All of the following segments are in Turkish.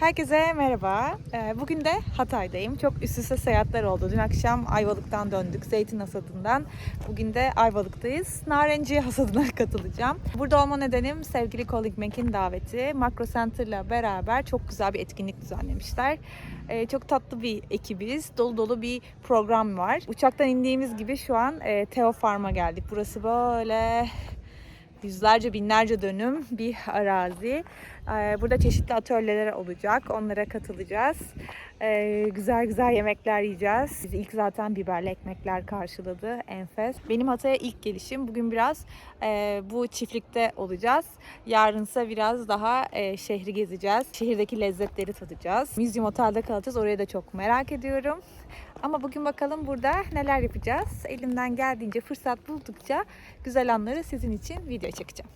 Herkese merhaba. Ee, Bugün de Hatay'dayım. Çok üst üste seyahatler oldu. Dün akşam Ayvalık'tan döndük, zeytin hasadından. Bugün de Ayvalık'tayız. Narenciye hasadına katılacağım. Burada olma nedenim sevgili Colleague Mac'in daveti. Macro Center'la beraber çok güzel bir etkinlik düzenlemişler. Ee, Çok tatlı bir ekibiz. Dolu dolu bir program var. Uçaktan indiğimiz gibi şu an e, Teo Farm'a geldik. Burası böyle yüzlerce binlerce dönüm bir arazi. Ee, Burada çeşitli atölyeler olacak. Onlara katılacağız. Ee, Güzel güzel yemekler yiyeceğiz. Bizi ilk zaten biberli ekmekler karşıladı. Enfes. Benim Hatay'a ilk gelişim. Bugün biraz e, bu çiftlikte olacağız. Yarınsa biraz daha e, şehri gezeceğiz. Şehirdeki lezzetleri tadacağız. Museum Otel'de kalacağız. Orayı da çok merak ediyorum. Ama bugün bakalım burada neler yapacağız. Elimden geldiğince fırsat buldukça güzel anları sizin için video çekeceğim.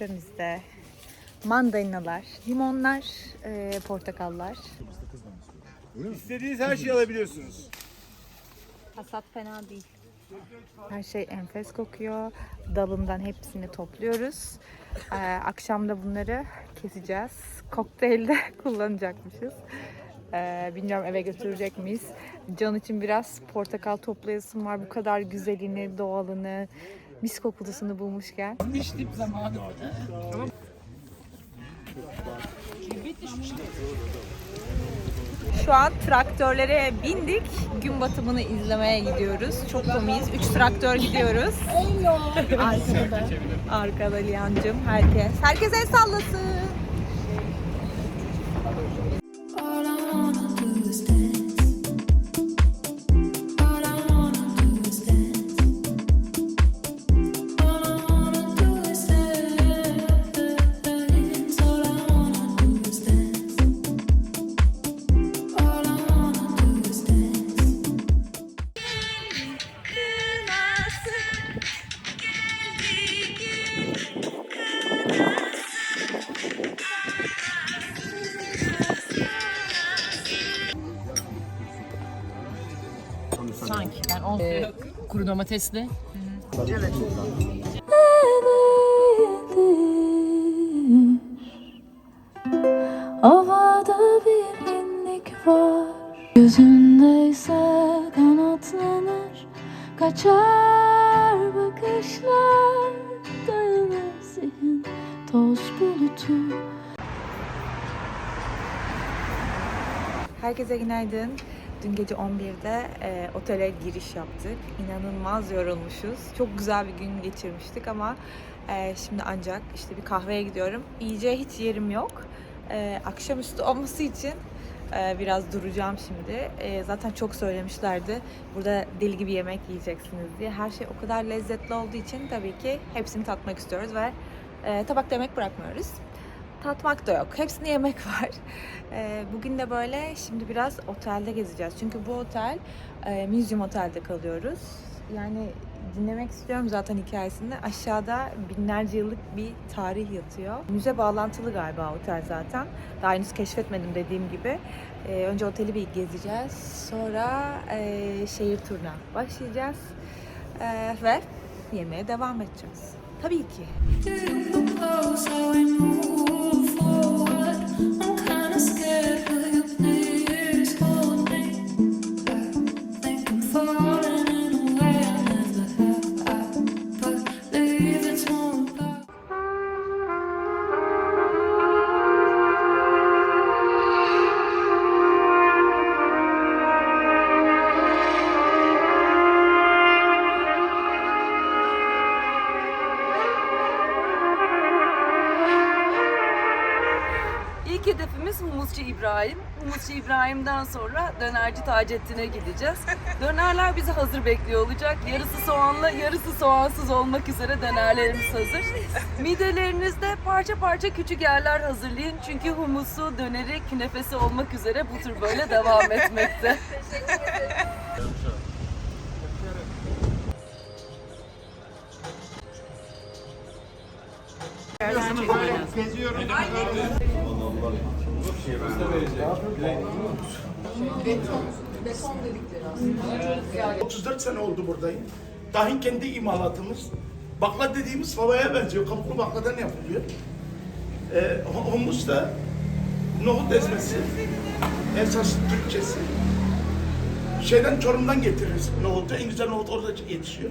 Tepemizde mandalinalar, limonlar, e, portakallar. İstediğiniz her şeyi alabiliyorsunuz. Hasat fena değil. Her şey enfes kokuyor. Dalından hepsini topluyoruz. Ee, akşam da bunları keseceğiz. Kokteylde kullanacakmışız. Ee, bilmiyorum eve götürecek miyiz? Can için biraz portakal toplayasım var. Bu kadar güzelini, doğalını, mis kokulusunu bulmuşken. Şu an traktörlere bindik. Gün batımını izlemeye gidiyoruz. Çok komiyiz. Üç traktör gidiyoruz. Arkada. Arkada Liyancım. Herkes. Herkes el sallasın. Domatesli. Havada bir inlik var. Gözündeyse kanatlanır. Kaçar bakışlar. Dayanır zihin. Toz bulutu. Herkese günaydın. Dün gece 11'de e, otele giriş yaptık. İnanılmaz yorulmuşuz. Çok güzel bir gün geçirmiştik ama e, şimdi ancak işte bir kahveye gidiyorum. Yiyeceğe hiç yerim yok. E, akşamüstü olması için e, biraz duracağım şimdi. E, zaten çok söylemişlerdi. Burada deli gibi yemek yiyeceksiniz diye. Her şey o kadar lezzetli olduğu için tabii ki hepsini tatmak istiyoruz ve e, tabakta yemek bırakmıyoruz tatmak da yok. Hepsini yemek var. Ee, bugün de böyle şimdi biraz otelde gezeceğiz. Çünkü bu otel e, Museum Otel'de kalıyoruz. Yani dinlemek istiyorum zaten hikayesini. Aşağıda binlerce yıllık bir tarih yatıyor. Müze bağlantılı galiba otel zaten. Daha henüz keşfetmedim dediğim gibi. Ee, önce oteli bir gezeceğiz. Sonra e, şehir turuna başlayacağız. Ee, ve yemeğe devam edeceğiz. Tabii ki. İbrahim. Humusçu İbrahim'den sonra dönerci Taceddin'e gideceğiz. Dönerler bizi hazır bekliyor olacak. Yarısı soğanlı, yarısı soğansız olmak üzere dönerlerimiz hazır. Midelerinizde parça parça küçük yerler hazırlayın. Çünkü humusu, döneri, künefesi olmak üzere bu tür böyle devam etmekte. Ee, 34 sene oldu buradayım. Dahi kendi imalatımız. Bakla dediğimiz favaya benziyor. Kabuklu bakladan yapılıyor. Ee, hu- humus da nohut ezmesi. Esas Türkçesi. Şeyden Çorum'dan getiririz nohutu. En güzel nohut orada yetişiyor.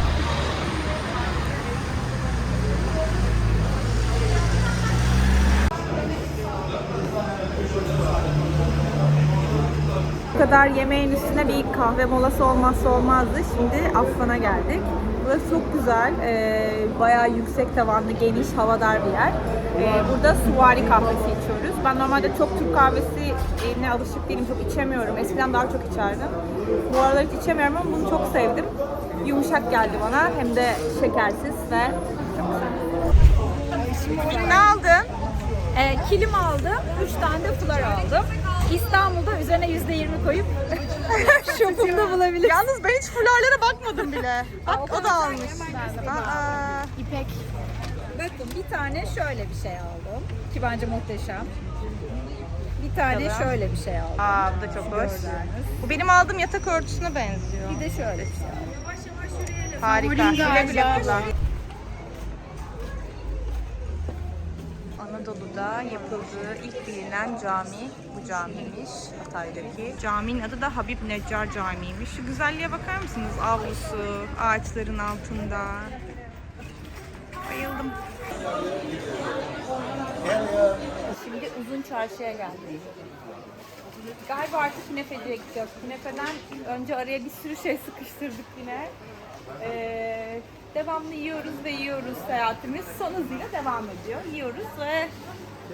kadar yemeğin üstüne bir kahve molası olmazsa olmazdı. Şimdi Affan'a geldik. Burası çok güzel. Ee, bayağı yüksek tavanlı, geniş, havadar bir yer. Ee, burada suvari kahvesi içiyoruz. Ben normalde çok Türk kahvesi ne alışık değilim. Çok içemiyorum. Eskiden daha çok içerdim. Bu aralar hiç içemiyorum ama bunu çok sevdim. Yumuşak geldi bana. Hem de şekersiz ve çok güzel. Ne aldın? E, kilim aldım, 3 tane de fular aldım. İstanbul'da üzerine %20 koyup shopumda bulabilirsin. Yalnız ben hiç fularlara bakmadım bile. Bak o da almış. Aa. İpek. Bakın bir tane şöyle bir şey aldım. Ki bence muhteşem. Bir tane şöyle bir şey aldım. Aa bu da çok hoş. Bu benim aldığım yatak örtüsüne benziyor. Bir de şöyle bir şey aldım. Harika. Güle güle kullan. Anadolu'da yapıldığı ilk bilinen cami bu camiymiş Hatay'daki. Caminin adı da Habib Neccar Camii'ymiş. Şu güzelliğe bakar mısınız? Avlusu, ağaçların altında. Bayıldım. Şimdi uzun çarşıya geldik. Galiba artık künefeciye gideceğiz. Künefeden önce araya bir sürü şey sıkıştırdık yine. Ee, devamlı yiyoruz ve yiyoruz seyahatimiz son hızıyla devam ediyor. Yiyoruz ve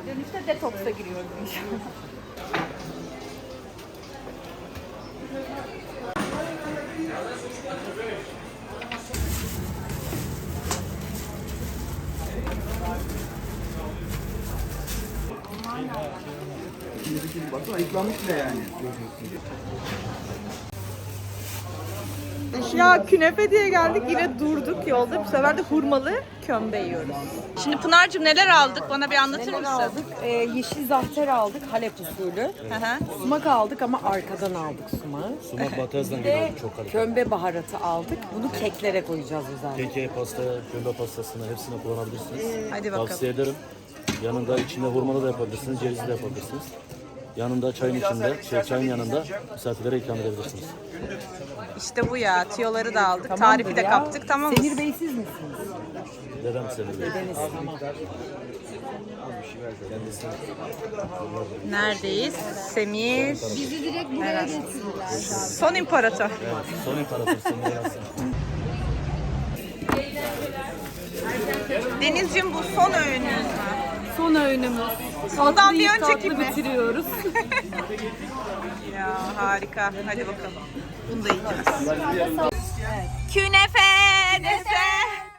dönüşte detoksa giriyoruz inşallah. Ya künefe diye geldik yine durduk yolda. Bu sefer de hurmalı kömbe yiyoruz. Şimdi Pınar'cığım neler aldık? Bana bir anlatır Neler mısın? aldık? Ee, yeşil zahter aldık Halep usulü. Hı hı. Sumak aldık ama arkadan aldık sumağı. Sumak batazdan de çok kaliteli. kömbe baharatı aldık. Bunu keklere koyacağız özellikle. Keke, pasta, kömbe pastasına hepsine kullanabilirsiniz. Hadi bakalım. Tavsiye ederim. Yanında içinde hurmalı da yapabilirsiniz, cevizli de yapabilirsiniz. Yanında çayın içinde, şey, çayın yanında misafirlere ikram edebilirsiniz. İşte bu ya. Tiyoları da aldık. Tamamdır Tarifi de ya. kaptık. Tamam mı? Semir Bey siz misiniz? Dedem seni. Neredeyiz? Semir. Bizi direkt buraya getirdiler. Son imparator. son imparator. Denizciğim bu son öğünümüz mü? Son öğünümüz. Ondan bir önceki tatlı mi? bitiriyoruz. Ya harika. Hadi bakalım. Bunu da yiyeceğiz. Künefe!